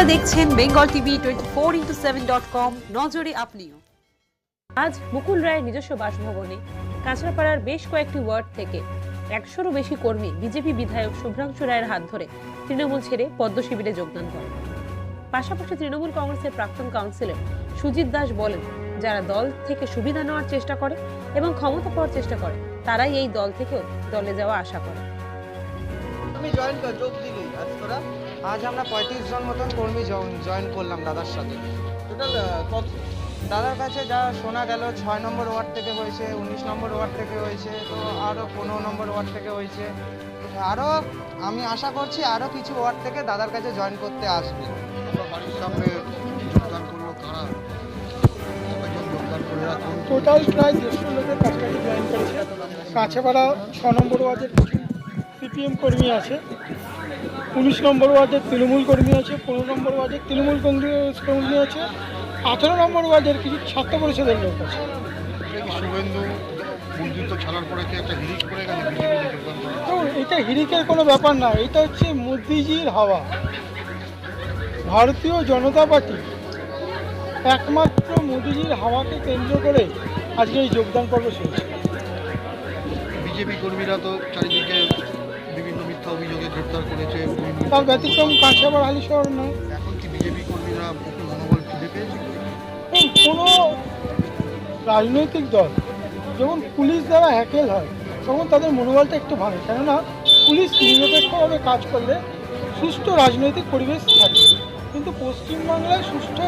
আপনারা দেখছেন Bengal TV twenty four into seven dot com নজরে আপনিও। আজ মুকুল রায়ের নিজস্ব বাসভবনে কাঁচরাপাড়ার বেশ কয়েকটি ওয়ার্ড থেকে একশোরও বেশি কর্মী বিজেপি বিধায়ক শুভ্রাংশু রায়ের হাত ধরে তৃণমূল ছেড়ে পদ্ম শিবিরে যোগদান করেন। পাশাপাশি তৃণমূল কংগ্রেসের প্রাক্তন কাউন্সিলর সুজিত দাস বলেন যারা দল থেকে সুবিধা নেওয়ার চেষ্টা করে এবং ক্ষমতা পাওয়ার চেষ্টা করে তারাই এই দল থেকেও দলে যাওয়া আশা করে। আমি জয়েন কর যোগ দিলি আজ তোরা। আজ আমরা পঁয়ত্রিশ জন মতন কর্মী জয়েন করলাম দাদার সাথে। টোটাল কত? দাদার কাছে যা শোনা গেল ছয় নম্বর ওয়ার্ড থেকে হয়েছে উনিশ নম্বর ওয়ার্ড থেকে হয়েছে তো আরও পনেরো নম্বর ওয়ার্ড থেকে হয়েছে। আরও আমি আশা করছি আরও কিছু ওয়ার্ড থেকে দাদার কাছে জয়েন করতে আসবে। বাড়ির সামনে যোগদান করল তারা কয়েকজন যোগদান করে রাখুন। টোটাল প্রায় দেড়শো লোকের কাছাকাছি জয়েন করেছে। কাছেপাড়া ছ নম্বর ওয়ার্ডের কিছু সিপিএম কর্মী আছে। উনিশ নম্বর ওয়ার্ডের তৃণমূল কর্মী আছে পনেরো নম্বর ওয়ার্ডের তৃণমূল কংগ্রেস কর্মী আছে আঠেরো নম্বর ওয়ার্ডের কিছু ছাত্র পরিষদের লোক আছে। এটা শুভেন্দু ছাড়ার পরে একটা হিরিক এটা হিরিকের কোনো ব্যাপার না এটা হচ্ছে মোদিজির হাওয়া। ভারতীয় জনতা পার্টি একমাত্র মোদিজির হাওয়াকে কেন্দ্র করে আজকে এই যোগদান পর্ব চলছে। বিজেপি কর্মীরা তো চারিদিকে গ্রেপ্তার করেছে। তার ব্যতিক্রম কাঁচাবার হালি শহর নয়। এখন কি বিজেপি কর্মীরা মনোবল ফিরে পেয়েছে? কোনো রাজনৈতিক দল যখন পুলিশ দ্বারা হ্যাকেল হয় তখন তাদের মনোবলটা একটু ভাঙে। কেননা পুলিশ নিরপেক্ষভাবে কাজ করলে সুষ্ঠু রাজনৈতিক পরিবেশ থাকে। কিন্তু পশ্চিমবাংলায় সুষ্ঠু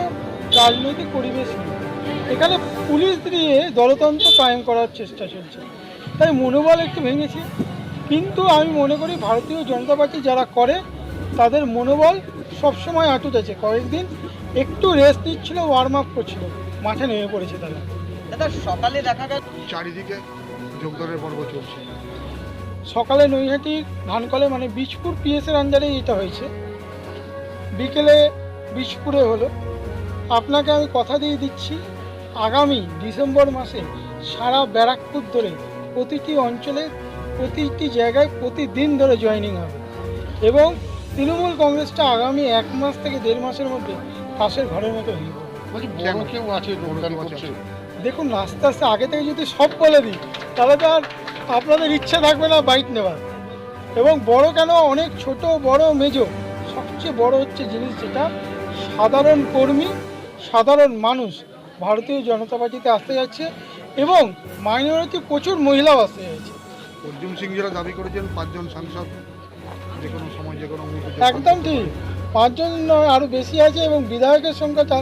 রাজনৈতিক পরিবেশ নেই। এখানে পুলিশ দিয়ে দলতন্ত্র কায়েম করার চেষ্টা চলছে। তাই মনোবল একটু ভেঙেছে। কিন্তু আমি মনে করি ভারতীয় জনতা পার্টি যারা করে তাদের মনোবল সবসময় আটুট আছে। কয়েকদিন একটু রেস্ট নিচ্ছিল ওয়ার্ম আপ করছিল। মাঠে নেমে পড়েছে তারা। দাদা সকালে দেখা গেল চারিদিকে যোগদানের পর্ব চলছে। সকালে নৈহাটি ধানকলে মানে বীজপুর পিএসের আন্ডারে এটা হয়েছে। বিকেলে বীজপুরে হলো। আপনাকে আমি কথা দিয়ে দিচ্ছি আগামী ডিসেম্বর মাসে সারা ব্যারাকপুর ধরে প্রতিটি অঞ্চলে প্রতিটি জায়গায় প্রতিদিন ধরে জয়েনিং হবে। এবং তৃণমূল কংগ্রেসটা আগামী এক মাস থেকে দেড় মাসের মধ্যে পাশের ঘরের মতো হয়ে দেখুন আস্তে আস্তে আগে থেকে যদি সব বলে দিই তাহলে তো আর আপনাদের ইচ্ছে থাকবে না বাইক নেওয়ার। এবং বড় কেন? অনেক ছোট বড় মেজো সবচেয়ে বড় হচ্ছে জিনিস যেটা সাধারণ কর্মী সাধারণ মানুষ ভারতীয় জনতা পার্টিতে আসতে যাচ্ছে এবং মাইনরিটি প্রচুর মহিলাও আসতে যাচ্ছে। অর্জুন সিং যারা দাবি করেছেন পাঁচজন সাংসদ যে কোনো সময় যে কোনো একদম ঠিক। পাঁচজন নয় আরও বেশি আছে এবং বিধায়কের সংখ্যাটা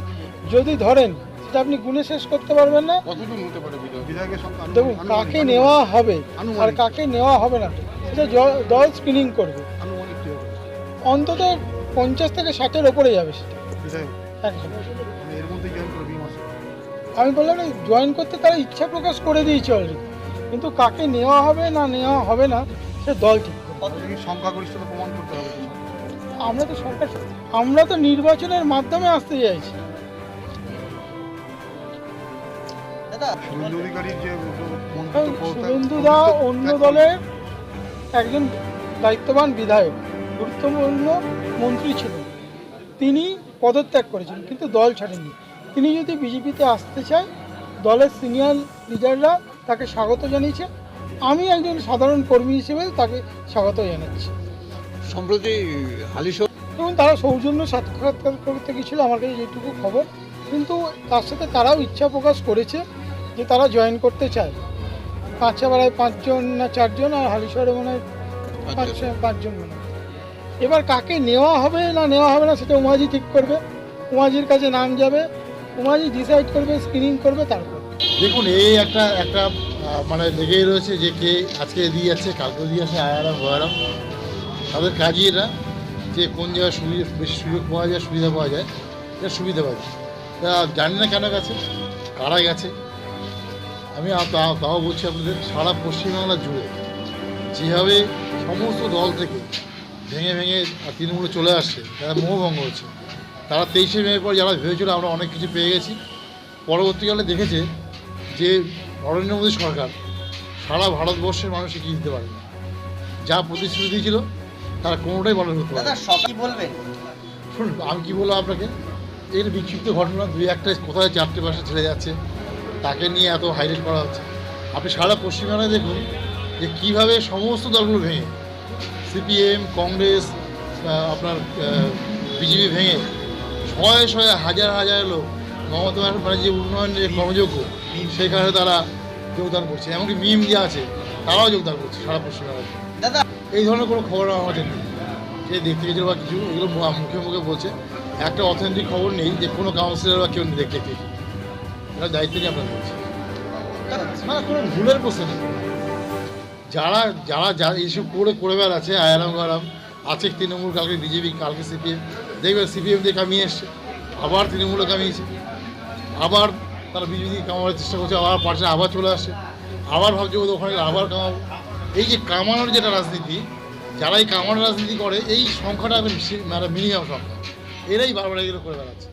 যদি ধরেন সেটা আপনি গুণে শেষ করতে পারবেন না। কতজন হতে পারে বিধায়কের সংখ্যা দেখুন কাকে নেওয়া হবে আর কাকে নেওয়া হবে না সেটা দল স্পিনিং করবে। অন্তত পঞ্চাশ থেকে ষাটের ওপরে যাবে সেটা। একদম মানে আমি বললাম জয়েন করতে তারা ইচ্ছা প্রকাশ করে দিয়েছে অলরেডি কিন্তু কাকে নেওয়া হবে না নেওয়া হবে না সে দল ঠিক সংখ্যাগরিষ্ঠতা প্রমাণ করতে হবে আমরা তো সরকার আমরা তো নির্বাচনের মাধ্যমে আসতে চাইছি। দাদা শুভেন্দু অধিকারীর যে মন্তব্য কারণ তার- শুভেন্দু দা অন্য দলের একজন দায়িত্ববান বিধায়ক গুরুত্বপূর্ণ মন্ত্রী ছিলেন। তিনি পদত্যাগ করেছেন কিন্তু দল ছাড়েননি। তিনি যদি বিজেপিতে আসতে চায় দলের সিনিয়র লিডাররা তাকে স্বাগত জানিয়েছে। আমি একজন সাধারণ কর্মী হিসেবে তাকে স্বাগত জানাচ্ছি। সম্প্রতি হালিশহর এবং তারা সৌজন্য সাক্ষাৎকার করতে গেছিল আমার কাছে যেটুকু খবর। কিন্তু তার সাথে তারাও ইচ্ছা প্রকাশ করেছে যে তারা জয়েন করতে চায়। কাঁচাপাড়ায় পাঁচজন না চারজন আর হালিশহরে মনে হয় পাঁচ পাঁচজন মনে হয়। এবার কাকে নেওয়া হবে না নেওয়া হবে না সেটা উমাজি ঠিক করবে। উমাজির কাছে নাম যাবে উমাজি ডিসাইড করবে স্ক্রিনিং করবে তারপর। দেখুন এই একটা একটা মানে লেগেই রয়েছে যে কে আজকে দিয়ে যাচ্ছে, কালকে দিয়ে যাচ্ছে আয়ারাম ভয়ারাম তাদের কাজই এটা, যে কোন জায়গায় সুবিধা বেশি সুযোগ পাওয়া যায়, সুবিধা পাওয়া যায়, এটা সুবিধা পাওয়া যায়। তা জানি না কেন গেছে, কারা গেছে, আমি আ- তাও বলছি আপনাদের, সারা পশ্চিমবাংলা জুড়ে যেভাবে সমস্ত দল থেকে ভেঙে ভেঙে তৃণমূলে চলে আসছে তারা মোহভঙ্গ হচ্ছে, তারা তেইশে মে পর যারা ভেবেছিল আমরা অনেক কিছু পেয়ে গেছি, পরবর্তীকালে দেখেছে যে নরেন্দ্র মোদী সরকার সারা ভারতবর্ষের মানুষ এগিয়ে দিতে পারে না। যা প্রতিশ্রুতি দিয়েছিল তারা কোনোটাই পালন হতে পারে বলবেন শুনুন আমি কি বলব আপনাকে? এর বিক্ষিপ্ত ঘটনা দুই একটা কোথায় চারটে বাসা ছেড়ে যাচ্ছে তাকে নিয়ে এত হাইলাইট করা হচ্ছে। আপনি সারা পশ্চিমবাংলায় দেখুন যে কীভাবে সমস্ত দলগুলো ভেঙে সিপিএম কংগ্রেস আপনার বিজেপি ভেঙে শয়ে শয়ে হাজার হাজার লোক মমতা ব্যানার্জি যে উন্নয়নের কর্মযোগ্য সেখানে তারা যোগদান করছে। এমনকি মিম যে আছে তারাও যোগদান করছে সারা পশ্চিমবাংলায় দাদা এই ধরনের কোনো খবর আমাদের নেই। যে দেখতে গেছিল বা কিছু এগুলো মুখে মুখে বলছে। একটা অথেন্টিক খবর নেই যে কোনো কাউন্সিলর বা কেউ দেখতে গেছে এটা দায়িত্ব নিয়ে আপনার বলছি। না কোনো ভুলের প্রশ্ন নেই। যারা যারা যারা এইসব করে করে বেড়াচ্ছে আয়ারাম গারাম আছে তৃণমূল কালকে বিজেপি কালকে সিপিএম। দেখবে সিপিএম দিয়ে কামিয়ে এসছে আবার তৃণমূলে কামিয়েছে আবার তারা বিজেপি কামানোর চেষ্টা করছে, আবার পার্টি আবার চলে আসছে। আবার ভাবছে ওদের ওখানে আবার কামাবো। এই যে কামানোর যেটা রাজনীতি যারা এই কামানোর রাজনীতি করে, এই সংখ্যাটা মিনিমাম সংখ্যা। এরাই বারবার এগুলো করে বেড়াচ্ছে।